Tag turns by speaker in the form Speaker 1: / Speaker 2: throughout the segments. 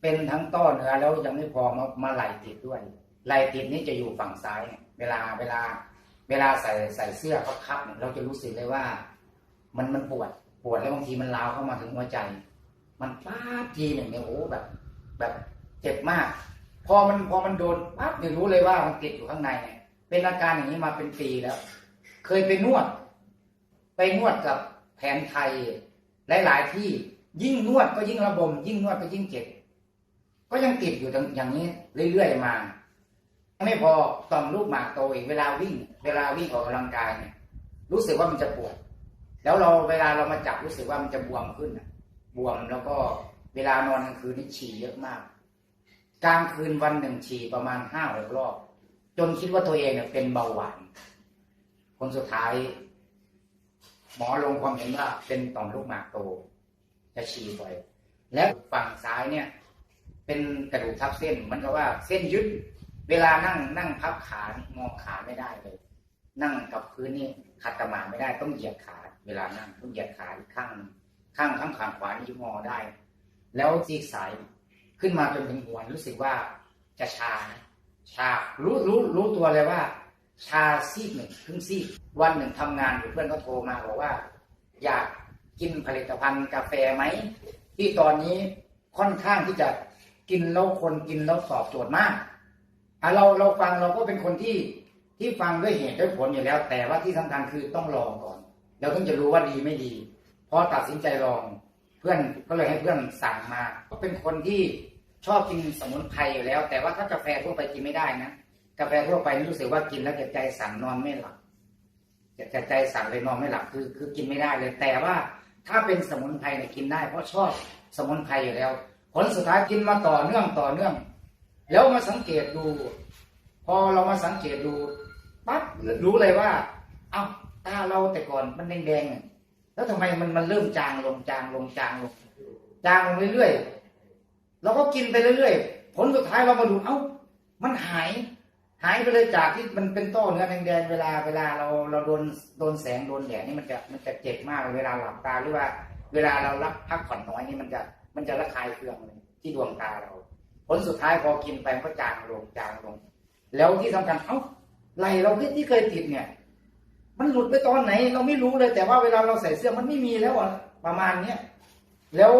Speaker 1: เป็นทั้งต้อเนื้อแล้วยังไม่พอมามาไหลติดด้วยไหลติดนี่จะอยู่ฝั่งซ้าย เวลาเวลา เวลาใส่ใส่เสื้อเขาคับเราจะรู้สึกเลยว่า มันมันปวดปวดแล้วบางทีมันลาวเข้ามาถึงหัวใจ มันป้าบทีหนึ่งเนี่ยโอ้แบบ แบบเจ็บมาก พอมันพอมันโดนปั๊บเนี่ยรู้เลยว่ามันติดอยู่ข้างในเนี่ยเป็นอาการอย่างนี้มาเป็นปีแล้ว เคยไปนวด ไปนวดกับแผนไทยหลาย ๆ ที่ยิ่งนวดก็ยิ่งระบม ยิ่งนวดก็ยิ่งเจ็บ ก็ยังติดอยู่อย่างนี้เรื่อยๆมา ไม่พอตอมลูกหมากโตอีกเวลาวิ่ง เวลาวิ่งออกกำลังกายเนี่ย รู้สึกว่ามันจะปวด แล้วเราเวลาเรามาจับรู้สึกว่ามันจะบวมขึ้นบวมแล้วก็เวลานอนกลางคืนนี่ฉี่เยอะมาก กลางคืนวันหนึ่งฉี่ประมาณห้าหกรอบ จนคิดว่าตัวเองเนี่ยเป็นเบาหวาน คนสุดท้าย หมอลงความเห็นว่าเป็นต่อมลูกหมากโต จะฉี่บ่อย และฝั่งซ้ายเนี่ย เป็นกระดูกทับเส้นเหมันก็ว่าเส้นยึด เวลานั่งนั่งพับขางอขาไม่ได้เลย นั่งกับพื้นนี่ขัดสมาไม่ได้ต้องเหยียดขา เวลานั่งต้องเหยียดขาอีกข้างข้างข้างขางขวานี่งอได้ แล้วซีกสายขึ้นมาจนถึงหัวรู้สึกว่าจะชา ชารู้รู้รู้ตัวเลยว่า ชาซีกหนึ่งครึ่งซีกวันหนึ่งทำงานอยู่เพื่อนก็โทรมาบอกว่า อยากกินผลิตภัณฑ์กาแฟไหมที่ตอนนี้ค่อนข้างที่จะ กินแล้วคนกินแล้วตอบโจทย์มากอะเราเราฟังเราก็เป็นคนที่ที่ฟังด้วยเหตุด้วยผลอยู่แล้ว แต่ว่าที่สำคัญคือต้องลองก่อนเราถึงจะรู้ว่าดีไม่ดีพอตัดสินใจลอง เพื่อนก็เลยให้เพื่อนสั่งมา ก็เป็นคนที่ชอบกินสมุนไพรอยู่แล้ว แต่ว่าถ้ากาแฟทั่วไปกินไม่ได้นะกาแฟทั่วไปรู้สึกว่ากินแล้วจะใจสั่นนอนไม่หลับจะจะใจสั่นเลยนอนไม่หลับคือ คือกินไม่ได้เลย แต่ว่าถ้าเป็นสมุนไพรเนี่ยกินได้ เพราะชอบสมุนไพรอยู่แล้ว ลสุดท้ายกินมาต่อเนื่องต่อเนื่อง แล้วมาสังเกตดู พอเรามาสังเกตดูปั๊บรู้เลยว่า เอ้าตาเราแต่ก่อนมันแดงๆเนี่ยแล้วทำไมมันมันเริ่มจางลงจางลงจางลงจางลงเรื่อยๆเราก็กินไปเรื่อยๆผลสุดท้ายเรามาดูเอ้า มันหาย หายไปเลยจากที่มันเป็นต้อเนื้อแดงๆเวลาเวลาเราเราโดนโดนแสงโดนแดดนี่มันจะมันจะเจ็บมากเลยเวลาหลับตาหรือว่า เวลาเรารับพักผ่อนน้อยนี่มันจะ มันจะระคายเคืองเลยที่ดวงตาเรา ผลสุดท้ายพอกินไปมันก็จางลงจางลง แล้วที่สำคัญเอ้าไหลเราที่ที่เคยติดเนี่ย มันหลุดไปตอนไหน เราไม่รู้เลย แต่ว่าเวลาเราใส่เสื้อมันไม่มีแล้วอะประมาณเนี้ยแล้ว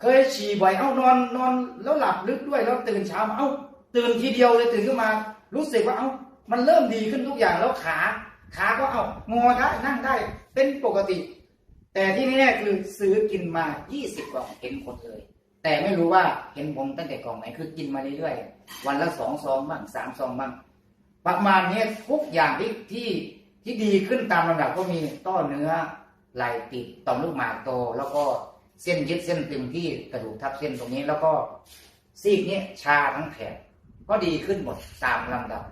Speaker 1: เคยฉี่บ่อยเอ้านอนนอน แล้วหลับลึกด้วยแล้วตื่นเช้ามาเอ้าตื่นทีเดียวเลยตื่นขึ้นมา รู้สึกว่าเอ้ามันเริ่มดีขึ้นทุกอย่างแล้วขาขาก็เอ้างอได้นั่งได้ เป็นปกติ แต่ที่แน่ๆคือซื้อกินมา 20 กล่องเห็นคนเลย แต่ไม่รู้ว่าเห็นผมตั้งแต่กล่องไหนคือกินมาเรื่อยๆวันละสองซองบ้างสามซองบ้างประมาณนี้ทุกอย่างที่ที่ที่ดีขึ้นตามลำดับก็มีต้อเนื้อไหลติดต่อมลูกหมากโต แล้วก็เส้นยึดเส้นตึงที่กระดูกทับเส้นตรงนี้แล้วก็ซีกนี้ชาทั้งแขนก็ดีขึ้นหมดตามลำดับ